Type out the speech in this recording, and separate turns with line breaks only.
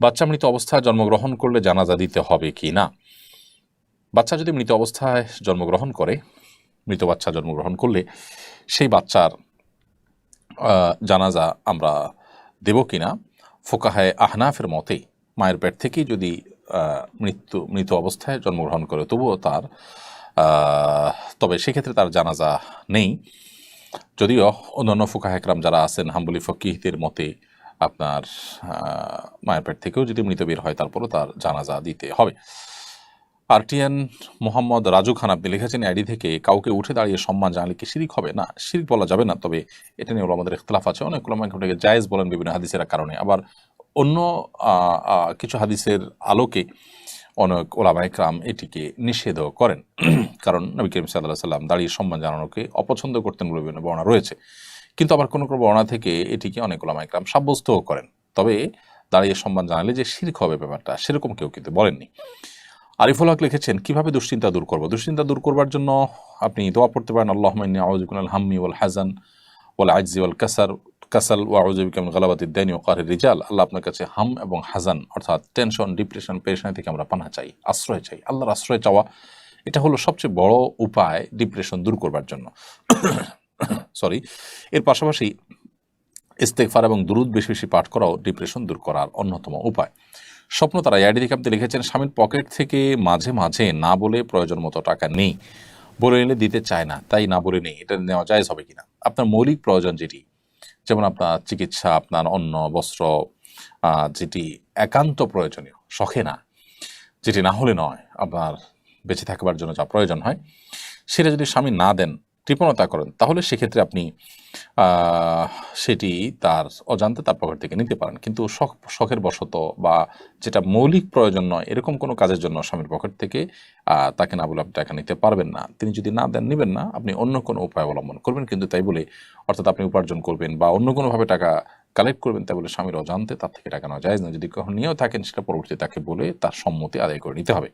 বাচ্চা মৃত অবস্থায় জন্মগ্রহণ করলে জানাজা দিতে হবে কি না? বাচ্চা যদি মৃত অবস্থায় জন্মগ্রহণ করে, মৃত বাচ্চা জন্মগ্রহণ করলে সেই বাচ্চার জানাজা আমরা দেব কিনা ফোকাহায় আহনাফের মতে মায়ের পেট থেকেই যদি মৃত্যু, মৃত অবস্থায় জন্মগ্রহণ করে, তবুও তার তবে সেক্ষেত্রে তার জানাজা নেই। যদিও অন্যান্য ফুকাহ একরাম যারা আছেন, হাম্বলি ফকিহদের মতে আপনার মায়ের পেট থেকেও যদি মৃত বের হয়, তারপরও তার জানাজা দিতে হবে। আরটিএন মোহাম্মদ রাজু খান, আপনি লিখেছেন আইডি থেকে কাউকে উঠে দাঁড়িয়ে সম্মান জানালে কি শিরিক হবে? না, শিরিক বলা যাবে না, তবে এটা নিয়ে আমাদের ইখতলাফ আছে। অনেক ওলামাকে জায়েজ বলেন বিভিন্ন হাদিসের কারণে। আবার অন্য কিছু হাদিসের আলোকে অনেক ওলামা একরাম এটিকে নিষেধও করেন। কারণ নবী করিম সাল্লাহ সাল্লাম দাঁড়িয়ে সম্মান জানানোকে অপছন্দ করতেন বলে বিভিন্ন বর্ণনা রয়েছে। কিন্তু আবার কোনো কোনো বর্ণনা থেকে এটিকে অনেক ওলামা একরাম সাব্যস্তও করেন। তবে দাঁড়িয়ে সম্মান জানালে যে শিরক হবে ব্যাপারটা, সেরকম কেউ কিন্তু বলেননি। আরিফুল হক লিখেছেন, কীভাবে দুশ্চিন্তা দূর করব? দুশ্চিন্তা দূর করবার জন্য আপনি দোয়া পড়তে পারেন আল্লাহ আউজুকুল হাম্মি ওয়াল হাজান ওয়াল আইজি ওয়াল কাসার, কাসাল ওয়া আউজুবিকাম গালাবাতিদ দাইনি ও কাহের রিজাল। আল্লাহ আপনার কাছে হাম এবং হাজান অর্থাৎ টেনশন, ডিপ্রেশন, পেরেশানি থেকে আমরা পানা চাই, আশ্রয় চাই, আল্লাহর আশ্রয় চাওয়া। এটা হলো সবচেয়ে বড় উপায় ডিপ্রেশন দূর করবার জন্য। সরি এর পাশাপাশি ইস্তেকফার এবং দুরুদ বেশি বেশি পাঠ করাও ডিপ্রেশন দূর করার অন্যতম উপায়। স্বপ্ন তারা আইডি থেকে আপনি লিখেছেন, স্বামীর পকেট থেকে মাঝে মাঝে না বলে প্রয়োজন মতো টাকা নেই। বলে নিলে দিতে চায় না, তাই না বলে নেই। এটা নেওয়া জায়জ হবে কিনা? আপনার মৌলিক প্রয়োজন যেটি, যেমন আপনার চিকিৎসা, আপনার অন্ন, বস্ত্র যেটি একান্ত প্রয়োজনীয়, শখে না। যেটি না হলে নয় আপনার বেঁচে থাকবার জন্য যা প্রয়োজন হয়, সেটা যদি স্বামী না দেন কৃপণতা করেন, তাহলে সেক্ষেত্রে আপনি সেটি তার অজান্তে তার পকেট থেকে নিতে পারেন। কিন্তু শখ, শখের বশত বা যেটা মৌলিক প্রয়োজন নয়, এরকম কোনো কাজের জন্য স্বামীর পকেট থেকে তাকে না বলে আপনি টাকা নিতে পারবেন না। তিনি যদি না দেন, নেবেন না, আপনি অন্য কোনো উপায় অবলম্বন করবেন। কিন্তু তাই বলে, অর্থাৎ আপনি উপার্জন করবেন বা অন্য কোনোভাবে টাকা কালেক্ট করবেন, তাই বলে স্বামীর অজান্তে তার থেকে টাকা নেওয়া যায় না। যদি কখন নিয়েও থাকেন, সেটা পরবর্তী তাকে বলে তার সম্মতি আদায় করে নিতে হবে।